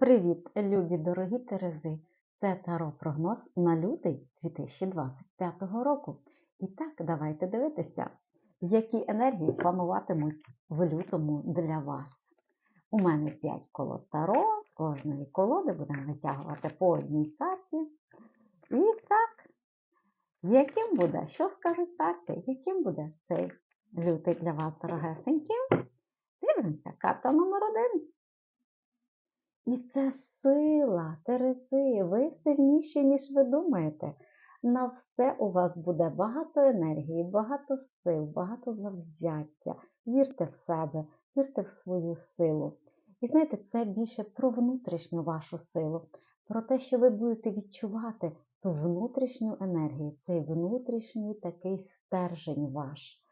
Привіт, любі дорогі Терези! Це Таро прогноз на лютий 2025 року. І так, давайте дивитися, які енергії пануватимуть в лютому для вас. У мене 5 колод Таро, кожної колоди будемо витягувати по одній карті. І так, яким буде, що скажуть карти, яким буде цей лютий для вас, дорогесенькі? Дивимося, карта номер один. І це сила, Терези, ви сильніші, ніж ви думаєте. На все у вас буде багато енергії, багато сил, багато завзяття. Вірте в себе, вірте в свою силу. І знаєте, це більше про внутрішню вашу силу, про те, що ви будете відчувати ту внутрішню енергію, цей внутрішній такий стержень ваш.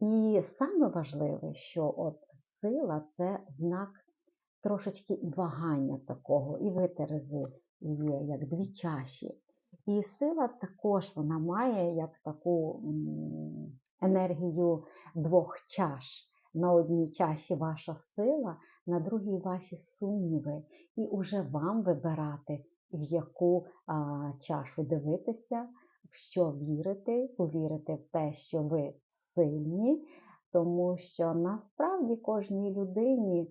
І саме важливе, що от сила це знак трошечки і вагання такого, і ви, Терези, є як дві чаші. І сила також вона має як таку енергію двох чаш. На одній чаші ваша сила, на другій ваші сумніви. І уже вам вибирати, в яку а, чашу дивитися, в що вірити, повірити в те, що ви сильні, тому що насправді кожній людині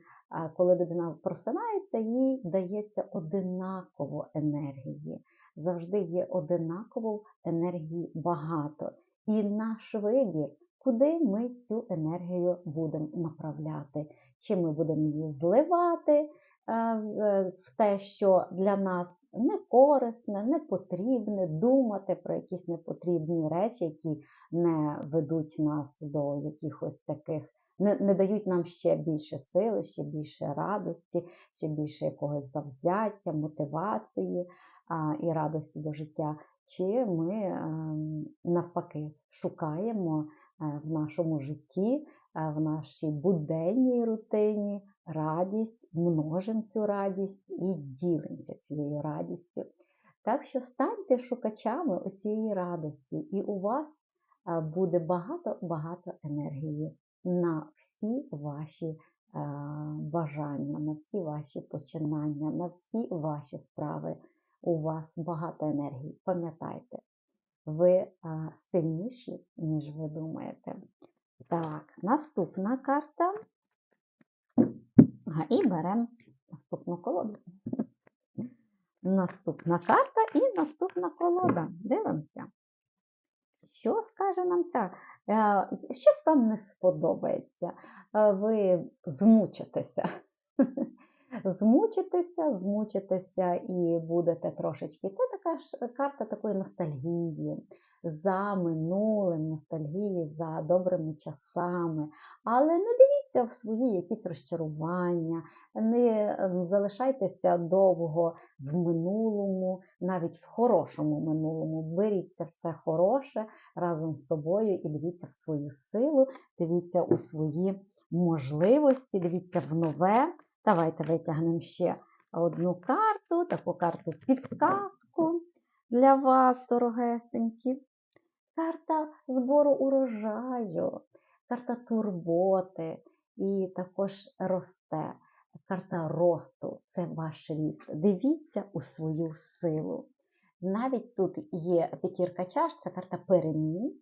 коли людина просинається, їй дається одинаково енергії. Завжди є одинаково енергії багато. І наш вибір, куди ми цю енергію будемо направляти. Чи ми будемо її зливати е, в те, що для нас не корисне, не потрібне, думати про якісь непотрібні речі, які не ведуть нас до якихось таких не, не дають нам ще більше сили, ще більше радості, ще більше якогось завзяття, мотивації а, і радості до життя. Чи ми а, ем, навпаки шукаємо е, в нашому житті, е, в нашій буденній рутині радість, множимо цю радість і ділимося цією радістю. Так що станьте шукачами цієї радості, і у вас е, буде багато-багато енергії на всі ваші е, бажання, на всі ваші починання, на всі ваші справи. У вас багато енергії. Пам'ятайте, ви е, сильніші, ніж ви думаєте. Так, наступна карта. І беремо наступну колоду. Наступна карта і наступна колода. Дивимося. Що скаже нам ця? Е, щось вам не сподобається, е, ви змучитеся. Змучитеся, змучитеся і будете трошечки. Це така ж карта такої ностальгії за минулим, ностальгії за добрими часами. Але не дивіться в свої якісь розчарування, не ем, залишайтеся довго в минулому, навіть в хорошому минулому. Беріться все хороше разом з собою і дивіться в свою силу, дивіться у свої можливості, дивіться в нове. Давайте витягнемо ще одну карту, таку карту підказку для вас, дорогесенькі. Карта збору урожаю, карта турботи і також росте. Карта росту це ваш ріст. Дивіться у свою силу. Навіть тут є п'ятірка чаш, це карта перемін.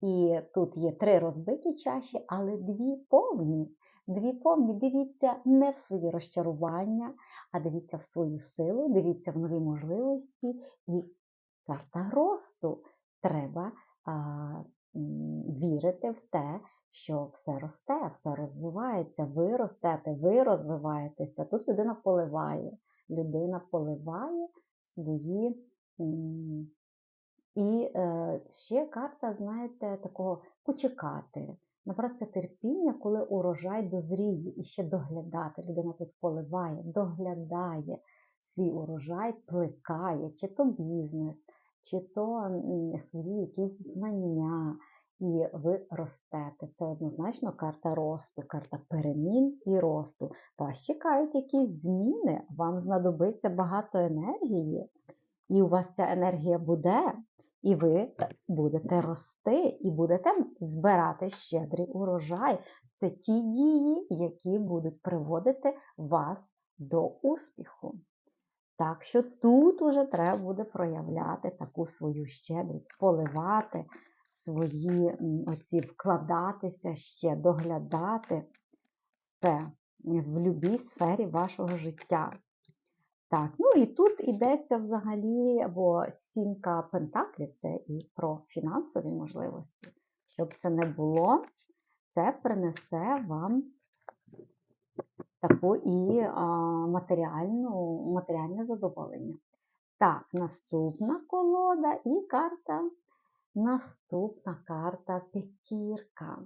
І тут є три розбиті чаші, але дві повні. Дві повні, дивіться не в свої розчарування, а дивіться в свою силу, дивіться в нові можливості і карта росту. Треба а, вірити в те, що все росте, все розвивається, ви ростете, ви розвиваєтеся. Тут людина поливає, людина поливає свої. І е, ще карта, знаєте, такого почекати. Наприклад, це терпіння, коли урожай дозріє і ще доглядати. Людина тут поливає, доглядає свій урожай, плекає, чи то бізнес, чи то свої якісь знання, і ви ростете. Це однозначно карта росту, карта перемін і росту. Вас чекають якісь зміни, вам знадобиться багато енергії, і у вас ця енергія буде, і ви будете рости, і будете збирати щедрий урожай. Це ті дії, які будуть приводити вас до успіху. Так що тут уже треба буде проявляти таку свою щедрість, поливати свої оці вкладатися ще, доглядати все в будь-якій сфері вашого життя. Так, ну і тут йдеться взагалі, бо сімка пентаклів це і про фінансові можливості. Щоб це не було, це принесе вам таку і а, матеріальну, матеріальне задоволення. Так, наступна колода і карта. Наступна карта п'ятірка.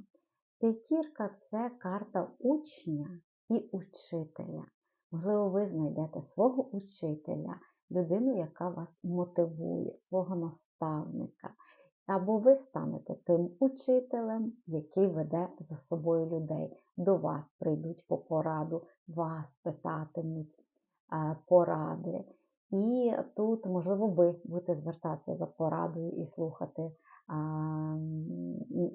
П'ятірка це карта учня і учителя. Можливо, ви знайдете свого учителя, людину, яка вас мотивує, свого наставника. Або ви станете тим учителем, який веде за собою людей. До вас прийдуть по пораду, вас питатимуть е, поради. І тут, можливо, ви будете звертатися за порадою і слухати,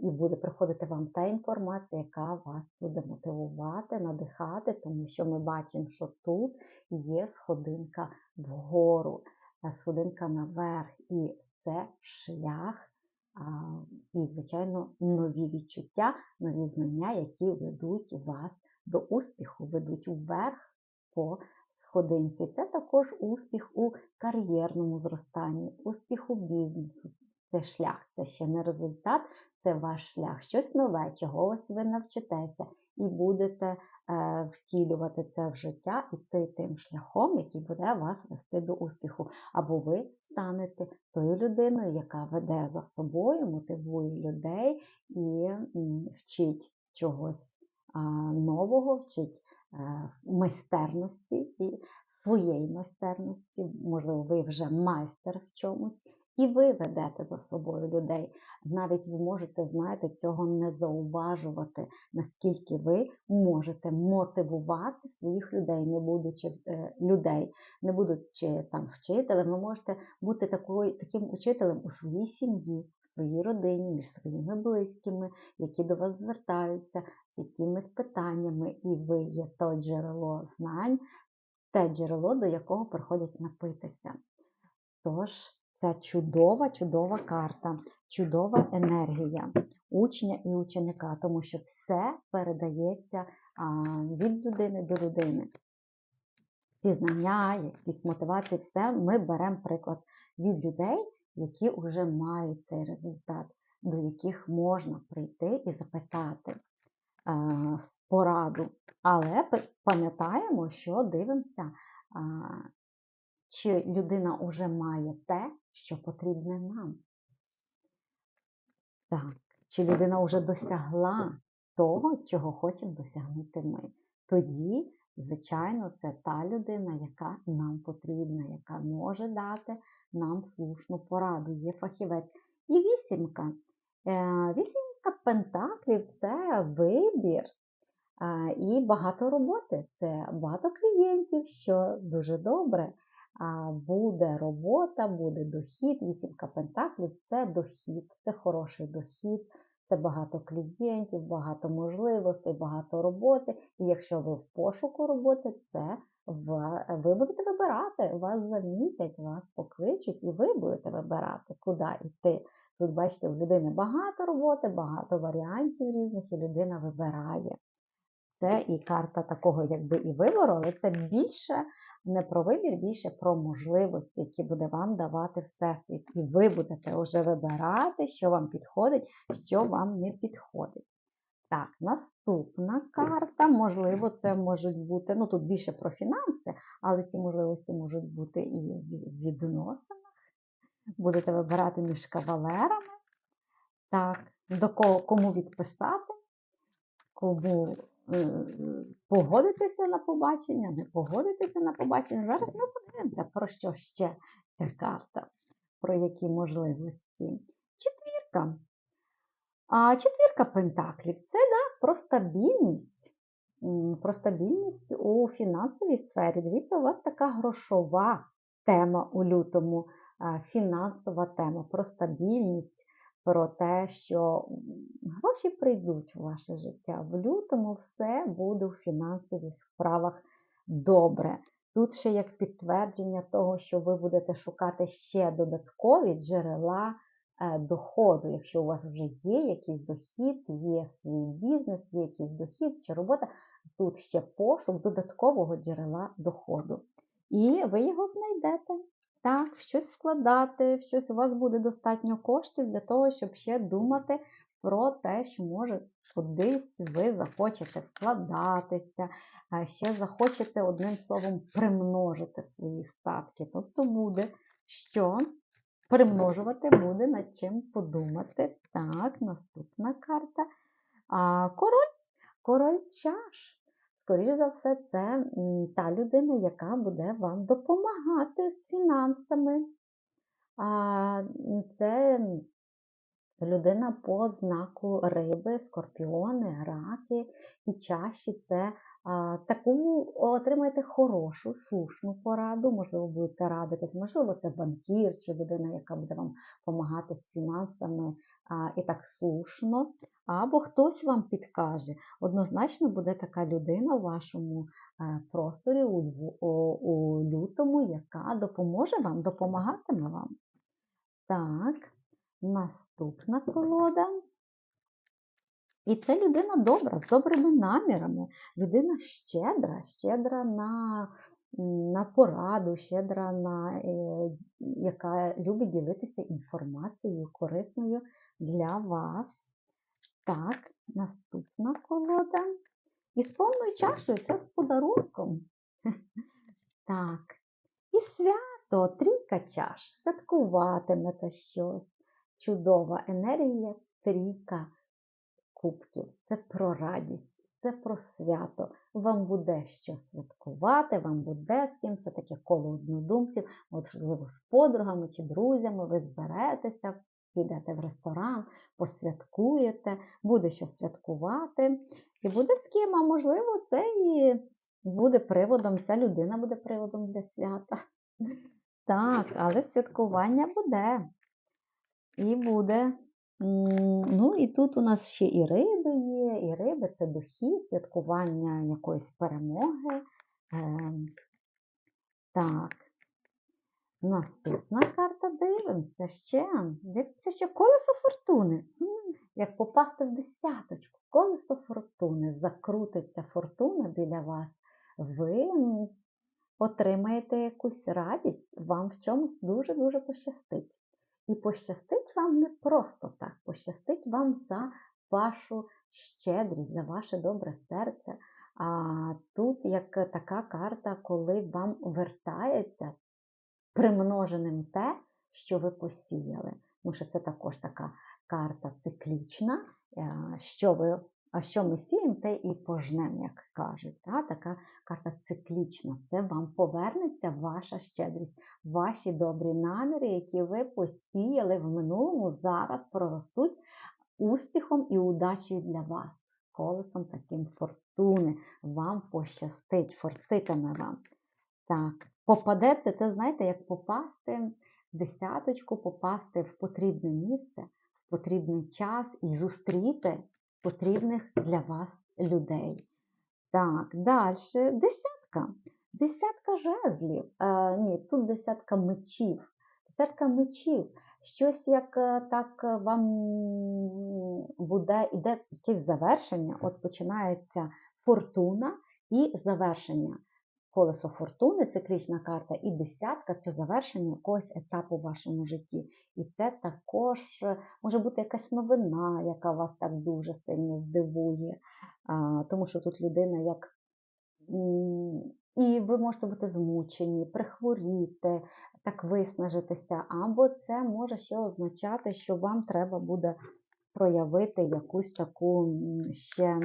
і буде приходити вам та інформація, яка вас буде мотивувати, надихати, тому що ми бачимо, що тут є сходинка вгору, е, сходинка наверх, і це шлях. І, звичайно, нові відчуття, нові знання, які ведуть вас до успіху, ведуть вверх по сходинці. Це також успіх у кар'єрному зростанні, успіх у бізнесу. Це шлях, це ще не результат, це ваш шлях. Щось нове, чогось ви навчитеся і будете е, втілювати це в життя, іти тим шляхом, який буде вас вести до успіху. Або ви станете тою людиною, яка веде за собою, мотивує людей і вчить чогось нового, вчить майстерності і своєї майстерності, можливо, ви вже майстер в чомусь, і ви ведете за собою людей. Навіть ви можете, знаєте, цього не зауважувати, наскільки ви можете мотивувати своїх людей, не будучи е, людей, не будучи там вчителем, ви можете бути такою, таким учителем у своїй сім'ї, своїй родині, між своїми близькими, які до вас звертаються з якимись питаннями, і ви є то джерело знань, те джерело, до якого приходять напитися. Тож, це чудова, чудова карта, чудова енергія учня і ученика, тому що все передається від людини до людини. Ці знання, якісь мотивації, все ми беремо приклад від людей, які вже мають цей результат, до яких можна прийти і запитати а, пораду. Але пам'ятаємо, що дивимося, чи людина вже має те, що потрібне нам. Так, Чи людина вже досягла того, чого хочемо досягнути ми. Тоді, звичайно, це та людина, яка нам потрібна, яка може дати нам слушну пораду, є фахівець. І вісімка. Е, вісімка пентаклів це вибір і багато роботи. Це багато клієнтів, що дуже добре. Буде робота, буде дохід. Вісімка пентаклів це дохід, це хороший дохід, це багато клієнтів, багато можливостей, багато роботи. І якщо ви в пошуку роботи, це ви будете вибирати, вас замітять, вас покличуть, і ви будете вибирати, куди йти. Тут, бачите, у людини багато роботи, багато варіантів різних, і людина вибирає. Це і карта такого, якби і вибору, але це більше не про вибір, більше про можливості, які буде вам давати Всесвіт. І ви будете вже вибирати, що вам підходить, що вам не підходить. Так, наступна карта, можливо, це можуть бути, ну тут більше про фінанси, але ці можливості можуть бути і в відносинах. Будете вибирати між кавалерами. Так, до кого кому відписати, кому е, погодитися на побачення, не погодитися на побачення. Зараз ми подивимося, про що ще ця карта, про які можливості. Четвірка. А четвірка пентаклів це да, про стабільність. Про стабільність у фінансовій сфері. Дивіться, у вас така грошова тема у лютому, фінансова тема про стабільність, про те, що гроші прийдуть в ваше життя. В лютому все буде у фінансових справах добре. Тут ще як підтвердження того, що ви будете шукати ще додаткові джерела доходу. Якщо у вас вже є якийсь дохід, є свій бізнес, є якийсь дохід чи робота, тут ще пошук додаткового джерела доходу. І ви його знайдете. Так, в щось вкладати, в щось у вас буде достатньо коштів для того, щоб ще думати про те, що може кудись ви захочете вкладатися, ще захочете одним словом примножити свої статки. Тобто буде що примножувати, буде над чим подумати. Так, наступна карта. А, Король, король чаш. Скоріше за все, це та людина, яка буде вам допомагати з фінансами. А, Це людина по знаку риби, скорпіони, раки і чаші це таку отримаєте хорошу, слушну пораду, можливо, будете радитись, можливо, це банкір чи людина, яка буде вам допомагати з фінансами і так слушно. Або хтось вам підкаже. Однозначно буде така людина у вашому е, просторі у, у, у лютому, яка допоможе вам, допомагатиме вам. Так. Наступна колода. І це людина добра, з добрими намірами. Людина щедра, щедра на на пораду, щедра, на, е, яка любить ділитися інформацією корисною для вас. Так, наступна колода. І з повною чашою це з подарунком. Так. І свято, трійка чаш, святкуватимете щось чудова енергія трійка кубків. Це про радість, це про свято. Вам буде що святкувати, вам буде з ким. Це таке коло однодумців, можливо, з подругами чи друзями, ви зберетеся, підете в ресторан, посвяткуєте, буде що святкувати. І буде з ким, а можливо, це і буде приводом, ця людина буде приводом для свята. Так, але святкування буде. І буде. Ну, і тут у нас ще і риби є, і риби це дохід, святкування якоїсь перемоги. Ем, так, наступна карта дивимося ще. Дивимося ще колесо фортуни. Як попасти в десяточку, колесо фортуни, закрутиться фортуна біля вас, ви отримаєте якусь радість, вам в чомусь дуже-дуже пощастить. І пощастить вам не просто так, пощастить вам за вашу щедрість, за ваше добре серце. А тут як така карта, коли вам вертається примноженим те, що ви посіяли. Тому що це також така карта циклічна, е, що ви а що ми сіємо, те і пожнемо, як кажуть. Та? Така карта циклічна. Це вам повернеться ваша щедрість, ваші добрі наміри, які ви посіяли в минулому, зараз проростуть успіхом і удачею для вас. Колесом таким фортуни. Вам пощастить, фортитиме вам. Так, попадете, це знаєте, як попасти в десяточку, попасти в потрібне місце, в потрібний час і зустріти потрібних для вас людей. Так, далі десятка. Десятка жезлів. Е, ні, тут десятка мечів. Десятка мечів. Щось як е, так е, вам буде, іде якесь завершення. От починається фортуна і завершення колесо фортуни, циклічна карта, і десятка це завершення якогось етапу в вашому житті. І це також е, може бути якась новина, яка вас так дуже сильно здивує, тому що тут людина як. І ви можете бути змучені, прихворіти, так виснажитися, або це може ще означати, що вам треба буде проявити якусь таку ще,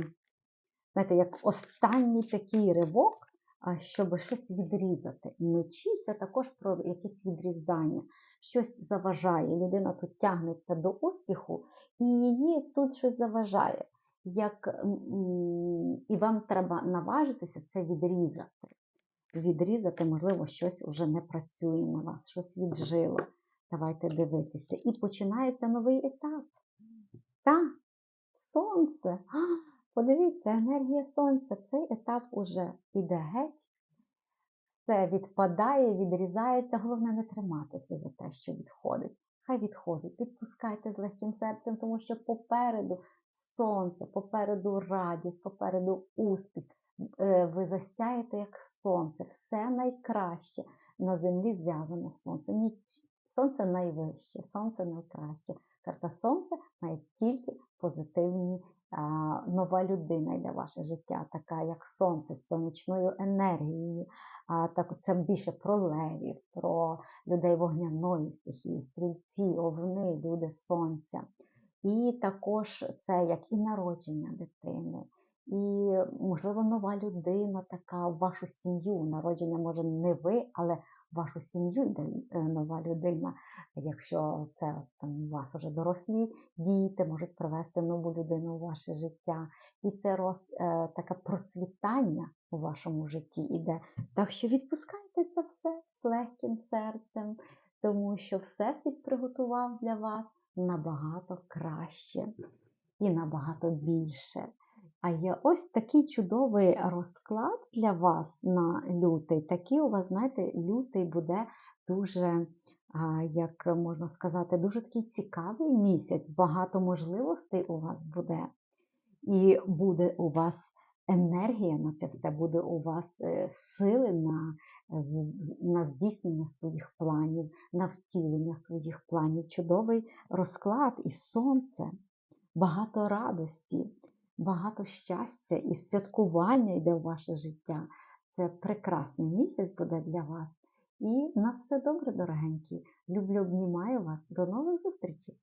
знаєте, як останній такий ривок, щоб щось відрізати. Мечі це також про якесь відрізання, щось заважає. Людина тут тягнеться до успіху, і її тут щось заважає. Як, І вам треба наважитися це відрізати. Відрізати, можливо, щось вже не працює на вас, щось віджило. Давайте дивитися. І починається новий етап. Та, сонце. Подивіться, енергія сонця, цей етап уже іде геть, все відпадає, відрізається. Головне не триматися за те, що відходить. Хай відходить. Відпускайте з легким серцем, тому що попереду сонце, попереду радість, попереду успіх. Е, Ви засяєте як сонце, все найкраще на землі зв'язане. Ніч... Сонце найвище, сонце найкраще. Карта сонця має тільки позитивні нова людина йде в ваше життя, така як сонце з сонячною енергією. Так це більше про левів, про людей вогняної стихії, стрільці, овни, люди сонця. І також це як і народження дитини, і, можливо, нова людина така в вашу сім'ю. Народження може не ви, але вашу сім'ю е, нова людина. Якщо це там у вас уже дорослі діти, можуть привести нову людину у ваше життя. І це роз, е, таке процвітання у вашому житті іде. Так що відпускайте це все з легким серцем, тому що Всесвіт приготував для вас набагато краще і набагато більше. А є ось такий чудовий розклад для вас на лютий. Такий у вас, знаєте, лютий буде дуже, як можна сказати, дуже такий цікавий місяць. Багато можливостей у вас буде. І буде у вас енергія на це все, буде у вас е, сили на, на здійснення своїх планів, на втілення своїх планів. Чудовий розклад і сонце, багато радості, багато щастя і святкування йде в ваше життя. Це прекрасний місяць буде для вас. І на все добре, дорогенькі. Люблю, обнімаю вас. До нових зустрічей!